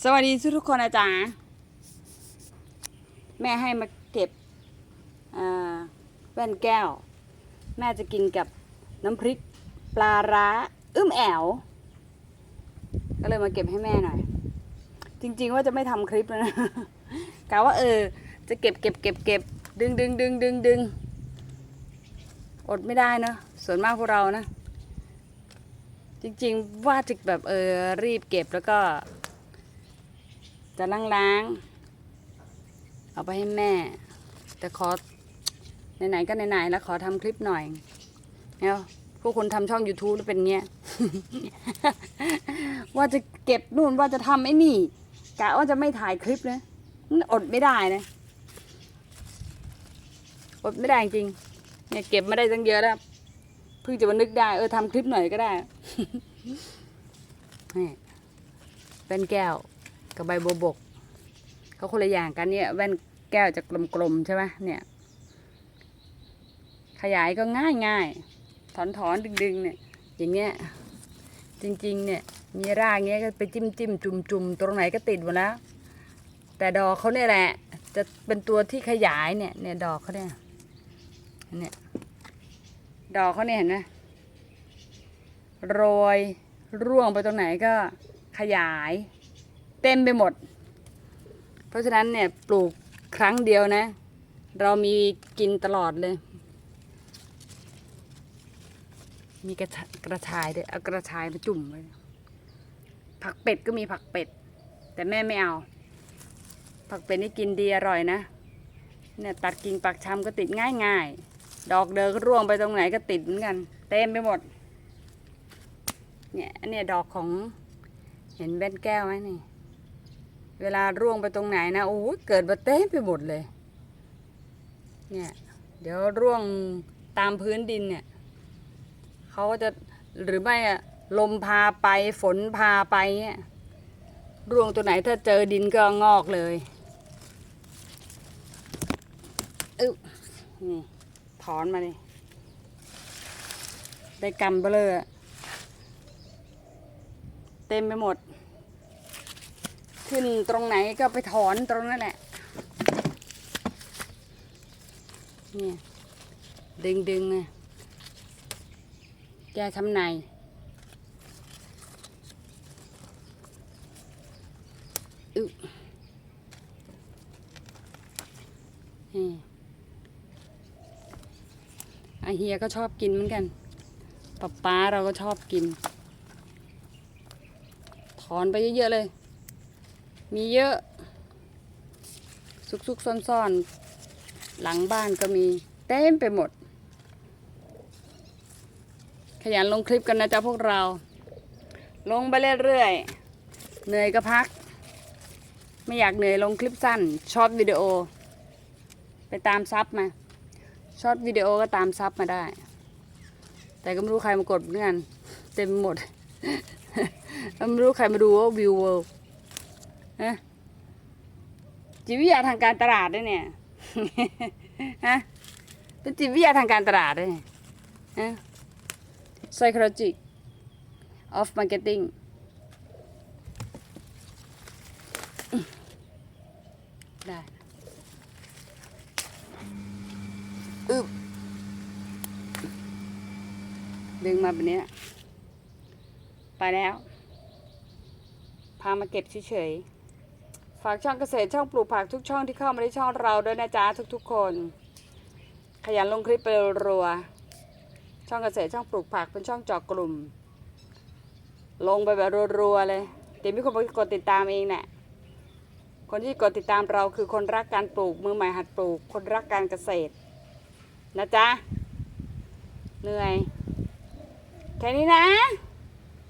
สวัสดีทุกๆคนนะจ๊ะแม่ให้มาเก็บแว่นแก้ว แม่จะกินกับน้ำพริกปลาร้าอึ้มแอวก็เลยมาเก็บให้แม่หน่อย จริงๆว่าจะไม่ทำคลิปแล้วนะกะว่าเออ จะเก็บเก็บเก็บเก็บดึงดึงดึงดึงดึงอดไม่ได้เนอะส่วนมากพวกเรานะ จริงๆว่าจะแบบเออรีบเก็บแล้วก็ จะล้างล้างๆเอาไปให้แม่ แต่ขอไหนๆก็ไหนๆแล้วขอทำคลิปหน่อยเนาะพวกคนทำช่อง YouTube แล้วเป็นเงี้ย ว่าจะเก็บนู่นว่าจะทำไอ้นี่กะว่าจะไม่ถ่ายคลิปนะอดไม่ได้นะอดไม่ได้จริงเนี่ยเก็บมาได้ตั้งเยอะแล้วเพิ่งจะมานึกได้เออทำคลิปหน่อยก็ได้เป็นแก้ว กับใบบัวบกเขาคนละอย่างกันเนี่ยแว่นแก้วจะกลมๆใช่ไหมเนี่ย ขยายก็ง่ายง่ายถอนถอนดึงดึงเนี่ย อย่างเงี้ยจริงๆ เนี่ย มีรากเงี้ยก็ไปจิ้มจิ้มจุ่มจุ่มตรงไหนก็ติดหมดแล้ว แต่ดอกเขาเนี่ยแหละ จะเป็นตัวที่ขยายเนี่ย เนี่ยดอกเขาเนี่ยเนี่ยดอกเขาเนี่ยเห็นไหมโรยร่วงไปตรงไหนก็ขยาย เต็มไปหมด เพราะฉะนั้นเนี่ยปลูกครั้งเดียวนะ เรามีกินตลอดเลย มีกระชะกระชายด้วยเอากระชายมาจุ่มไว้ผักเป็ดก็มีผักเป็ด แต่แม่ไม่เอา ผักเป็ดนี่กินดีอร่อยนะเนี่ยตัดกิ่งปักชำก็ติดง่ายง่ายๆดอกเดินก็ร่วงไปตรงไหนก็ติดเหมือนกัน เต็มไปหมด เนี่ยอันเนี้ยดอกของเห็นแว่นแก้วไหมนี่ เวลาร่วงไปตรงไหนนะโอ้ยเกิดมาเต็มไปหมดเลย เนี่ย เดี๋ยวร่วงตามพื้นดินเนี่ยเขาก็จะหรือไม่อะลมพาไปฝนพาไปเนี่ยร่วงตัวไหนถ้าเจอดินก็งอกเลยอึนี่ถอนมาเลยได้กำเบลอเต็มไปหมด ขึ้นตรงไหนก็ไปถอนตรงนั้นแหละเนี่ยดึงดึงนะแกทำในอึนี่อเฮียก็ชอบกินเหมือนกันป๊าป๊าเราก็ชอบกิน ถอนไปเยอะๆเลย มีเยอะ ซุกๆซ่อนๆ หลังบ้านก็มี เต็มไปหมด ขยันลงคลิปกันนะจ๊ะพวกเรา ลงไปเรื่อยๆ เหนื่อยก็พัก ไม่อยากเหนื่อยลงคลิปสั้นช็อตวิดีโอ ไปตามซับมาช็อตวิดีโอก็ตามซับมาได้ แต่ก็ไม่รู้ใครมากดเหมือนกันเต็มหมดแล้วไม่รู้ใครมาดูว่าวิวเวิล ด์นะจิตวิทยาทางการตลาดด้วยเนี่ยฮะเป็นจิตวิทยาทางการตลาดด้วยเนี่ยฮะ psychology of marketing ได้อึบดึงมาแบบนี้ ไปแล้ว พามาเก็บเฉยๆ ฝากช่องเกษตรช่องปลูกผักทุกช่องที่เข้ามาในช่องเราด้วยนะจ๊ะทุกๆคน ขยันลงคลิปไปรัว ช่องเกษตรช่องปลูกผักเป็นช่องเจอกกลุ่ม ลงไปแบบรัวๆเลยเดี๋ยวมีคนมากดติดตามเองแหละคนที่กดติดตามเราคือคนรักการปลูกมือใหม่หัดปลูก คนรักการเกษตร นะจ๊ะเหนื่อย แค่นี้นะ